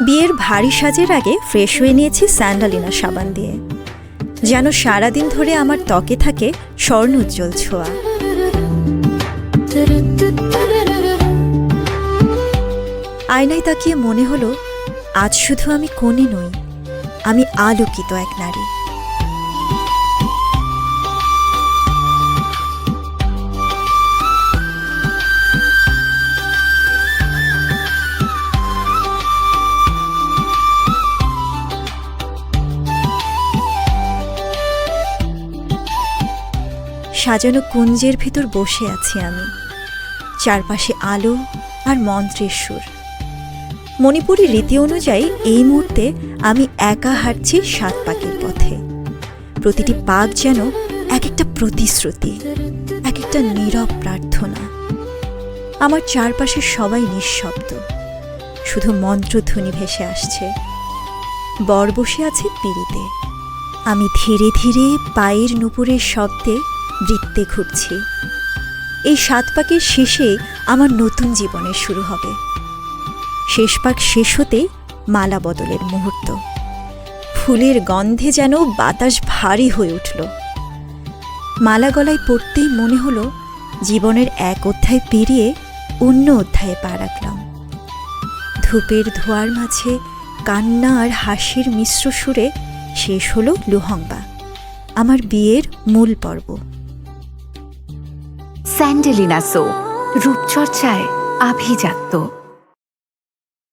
বিয়ের ভারী সাজের আগে ফ্রেশ হয়ে নিয়েছি স্যান্ডালিনা সাবান দিয়ে। যেন সারাদিন ধরে আমার ত্বকে থাকে স্বর্ণ উজ্জ্বল ছোঁয়া। আয়নায় তাকিয়ে মনে হলো, আজ শুধু আমি কোণে নই, আমি আলোকিত এক নারী। সাজানো কুঞ্জের ভেতর বসে আছি আমি। চারপাশে আলো আর মন্ত্রের সুর। মণিপুরি রীতি অনুযায়ী এই মুহূর্তে আমি একা হাঁটছি সাত পাকের পথে। প্রতিটি পাক যেন এক একটা প্রতিশ্রুতি, এক একটা নীরব প্রার্থনা। আমার চারপাশে সবাই নিঃশব্দ। শুধু মন্ত্রধ্বনি ভেসে আসছে। বর বসে আছে পিড়িতে। আমি ধীরে ধীরে পায়ের নুপুরের শব্দে বৃত্তে ঘুরছি। এই সাত পাকের শেষে আমার নতুন জীবনের শুরু হবে। শেষ পাক শেষ হতেই মালা বদলের মুহূর্ত। ফুলের গন্ধে যেন বাতাস ভারী হয়ে উঠল। মালা গলায় পড়তেই মনে হলো জীবনের এক অধ্যায় পেরিয়ে অন্য অধ্যায়ে পা রাখলাম। ধূপের ধোয়ার মাঝে কান্না আর হাসির মিশ্র সুরে শেষ হলো লুহংবা আমার বিয়ের মূল পর্ব। স্যান্ডেলিনা সো রূপচর্চায় আভিজাত্য।